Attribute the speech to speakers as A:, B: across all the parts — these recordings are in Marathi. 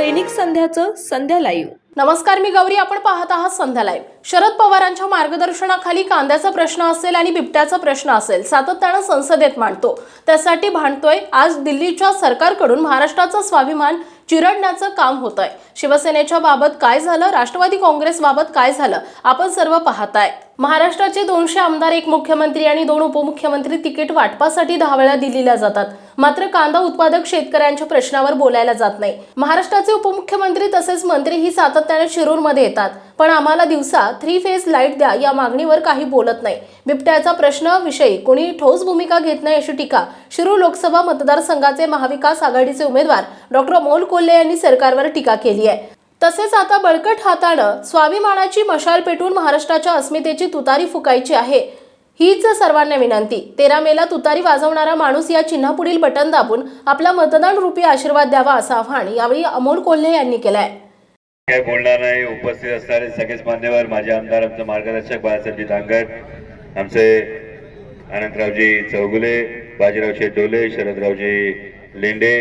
A: दैनिक संध्याचं संध्या लाईव्ह.
B: नमस्कार मी गौरी. आपण पाहत आहात संध्या लाईव्ह. शरद पवारांच्या मार्गदर्शनाखाली कांद्याचा प्रश्न असेल आणि बिबट्याचा प्रश्न असेल सातत्यानं संसदेत मांडतो. त्यासाठी भांडतोय आज दिल्लीच्या सरकारकडून महाराष्ट्राचा स्वाभिमान चिरडण्याचं काम होत आहे शिवसेनेच्या बाबत काय झालं? राष्ट्रवादी काँग्रेस बाबत काय झालं? आपण सर्व पाहताय. महाराष्ट्राचे दोनशे आमदार एक मुख्यमंत्री आणि दोन उपमुख्यमंत्री तिकीट वाटपासाठी दहा वेळा दिल्लीला जातात. मात्र कांदा उत्पादक शेतकऱ्यांच्या प्रश्नावर बोलायला जात नाही. महाराष्ट्राचे उपमुख्यमंत्री तसेच मंत्री ही सातत्याने शिरूरमध्ये येतात. पण आम्हाला दिवसा थ्री फेज लाइट द्या या मागणीवर काही बोलत नाही. बिबट्याचा प्रश्न विषयी कोणी ठोस भूमिका घेत नाही अशी टीका शिरूर लोकसभा मतदारसंघाचे महाविकास आघाडीचे उमेदवार डॉक्टर अमोल कोल्हे यांनी सरकारवर टीका केली आहे. तसेच आता बळकट हातानं स्वाभिमानाची मशाल पेटून महाराष्ट्राच्या अस्मितेची तुतारी फुकायची आहे. हीच सर्वांना विनंती. तेरा मेला तुतारी वाजवणारा माणूस या चिन्हापुढील बटन दाबून आपला मतदान रूपी आशीर्वाद द्यावा असं आवाहन यावेळी अमोल कोल्हे यांनी केलंय.
C: काय बोलणार नाही उपस्थित असणारे सगळेच मान्यवर माझे आमदार आमचे मार्गदर्शक बाळासाहेबजी दांगट आमचे अनंतरावजी चौगुले बाजीराव शेठ डोले शरदरावजी लेंडे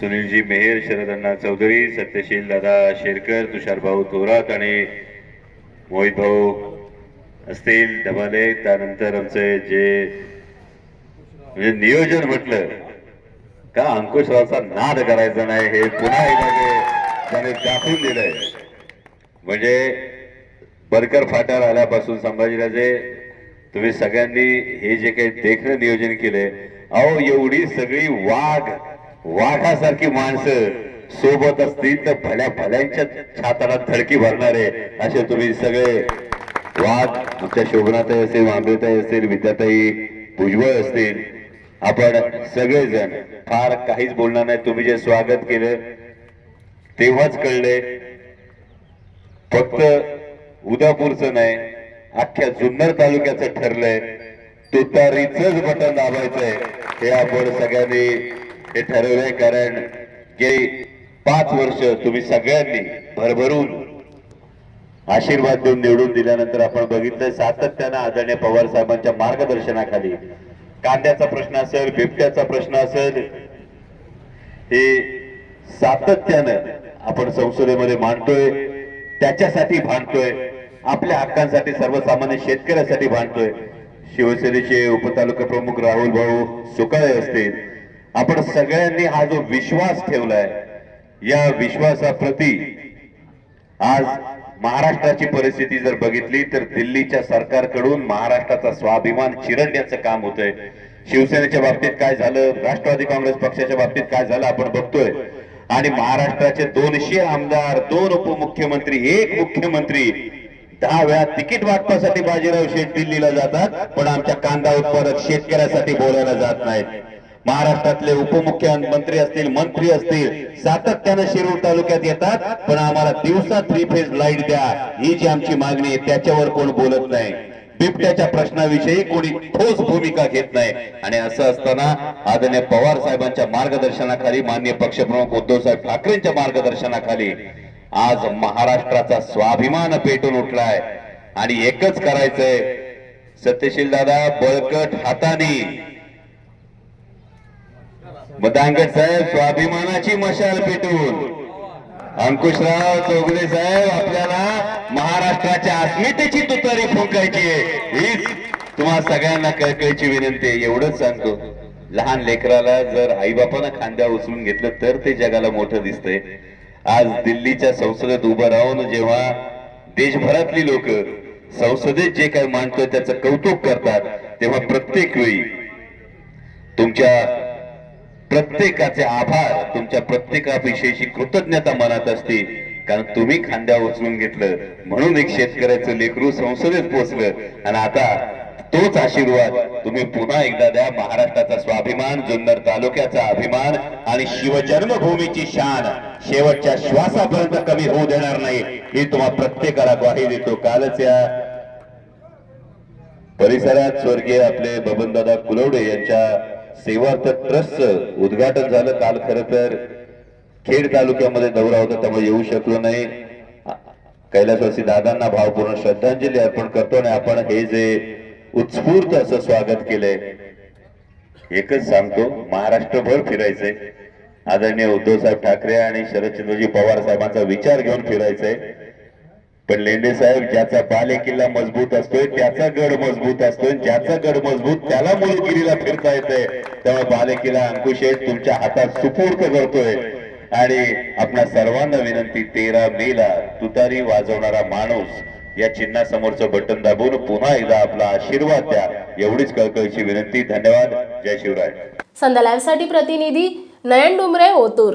C: सुनीलजी मेहेर शरदअण्णा चौधरी सत्यशील दादा शेरकर तुषारभाऊ थोरात आणि मोहित भाऊ असतील धबाले त्यानंतर आमचे जे म्हणजे नियोजन म्हटलं का अंकुशरावचा नाद करायचा नाही हे पुन्हा एकदा त्याने दाखवून दिलंय. म्हणजे बरकर फाट्यावर आल्यापासून संभाजीराजे तुम्ही सगळ्यांनी हे जे काही देखणं नियोजन केलंय अहो एवढी सगळी वाघ वाघासारखी माणसं सोबत असतील तर भल्या भल्यांच्या छाताला धडकी भरणारे असे तुम्ही सगळे वाघ आमच्या शोभनाताई असेल मांबेताई असेल विद्याताई भुजबळ असतील आपण सगळेजण फार काहीच बोलणार नाही. तुम्ही जे स्वागत केलं तेव्हाच कळले. फक्त उदापूरचं नाही अख्ख्या जुन्नर तालुक्याचं ठरलंय. तुतारीच बटन दाबायचंय. हे आपण सगळ्यांनी हे ठरवलंय. कारण गेली पाच वर्ष तुम्ही सगळ्यांनी भरभरून आशीर्वाद देऊन निवडून दिल्यानंतर आपण बघितलं सातत्यानं आदरणीय पवार साहेबांच्या मार्गदर्शनाखाली. कांद्याचा प्रश्न असेल बिबट्याचा प्रश्न असेल हे सातत्यानं आपण संसदेमध्ये मांडतोय त्याच्यासाठी भांडतोय आपल्या हक्कांसाठी सर्वसामान्य शेतकऱ्यासाठी भांडतोय. शिवसेनेचे उपतालुका प्रमुख राहुल भाऊ सुकाळे असतील. आपण सगळ्यांनी हा जो विश्वास ठेवलाय या विश्वासाप्रती आज महाराष्ट्राची परिस्थिती जर बघितली तर दिल्लीच्या सरकारकडून महाराष्ट्राचा स्वाभिमान चिरडण्याचं काम होतंय. शिवसेनेच्या बाबतीत काय झालं? राष्ट्रवादी काँग्रेस पक्षाच्या बाबतीत काय झालं? आपण बघतोय. आणि महाराष्ट्राचे दोनशे आमदार दोन उपमुख्यमंत्री एक मुख्यमंत्री दहा वेळा तिकीट वाटपासाठी बाजीराव शेठ दिल्लीला जातात पण आमच्या कांदा उत्पादक शेतकऱ्यासाठी बोलायला जात नाहीत. महाराष्ट्रातले उपमुख्यमंत्री असतील मंत्री असतील सातत्यानं शिरूर तालुक्यात येतात पण आम्हाला दिवसा थ्री फेज लाइट द्या. ही जी आमची मागणी आहे त्याच्यावर कोण बोलत नाही. बिबट्याच्या प्रश्नाविषयी कोणी ठोस भूमिका घेत नाही. आणि असं असताना आदरणीय पवार साहेबांच्या मार्गदर्शनाखाली मान्य पक्षप्रमुख उद्धव साहेब ठाकरेंच्या मार्गदर्शनाखाली आज महाराष्ट्राचा स्वाभिमान पेटून उठलाय. आणि एकच करायचंय. सत्यशील दादा बळकट हाताने मदांगट साहेब स्वाभिमानाची मशाल पेटवून. अंकुशराव चौगुले साहेब आपल्याला महाराष्ट्राच्या अस्मितेची तुतारी फुंकायची हीच तुम्हा सगळ्यांना कळकळीची विनंती आहे. एवढंच सांगतो. लहान लेकराला जर आईबापानं खांद्या उचलून घेतलं तर ते जगाला मोठं दिसतंय. आज दिल्लीच्या संसदेत उभं राहून जेव्हा देशभरातली लोक संसदेत जे काही मांडतोय त्याचं कौतुक करतात तेव्हा प्रत्येक वेळी तुमच्या प्रत्येकाचे आभार. तुमच्या प्रत्येकाविषयीची कृतज्ञता मनात असते. कारण तुम्ही खांद्या उचलून घेतलं. म्हणून एक शेतकऱ्याचं लेकरू संसदेत पोहोचलं आणि आता तोच आशीर्वाद तुम्ही पुन्हा एकदा द्या. महाराष्ट्राचा स्वाभिमान जुन्नर तालुक्याचा अभिमान आणि शिवजन्मभूमीची शान शेवटच्या श्वासापर्यंत कमी होऊ देणार नाही. मी तुम्हा प्रत्येकाला ग्वाही देतो. कालच या परिसरात स्वर्गीय आपले बबनदादा कुलवडे यांच्या सेवार्थ ट्रस्टचं उद्घाटन झालं काल खर तर. खेड तालुक्यामध्ये दौरा होता त्यामुळे येऊ शकलो नाही. कैलासवासी दादांना भावपूर्ण श्रद्धांजली अर्पण करतो आणि आपण हे जे उत्स्फूर्त असं स्वागत केलंय एकच सांगतो महाराष्ट्रभर फिरायचंय. आदरणीय उद्धवसाहेब ठाकरे आणि शरदचंद्रजी पवार साहेबांचा विचार घेऊन फिरायचंय. पण लेंडे साहेब ज्याचा बाले किल्ला मजबूत असतोय त्याचा गड मजबूत असतोय ज्याचा गड मजबूत त्याला मुलगिरीला फिरता येतंय. तेव्हा बाले किल्ला अंकुश तुमच्या हातात सुपूर्त करतोय. आणि आपल्या सर्वांना विनंती तेरा मेला तुतारी वाजवणारा माणूस या चिन्हासमोरचं बटन दाबून पुन्हा एकदा आपला आशीर्वाद द्या. एवढीच कळकळीची विनंती. धन्यवाद. जय शिवराय.
B: संध्या लाईव्हसाठी प्रतिनिधी नयन डुमरे ओतूर.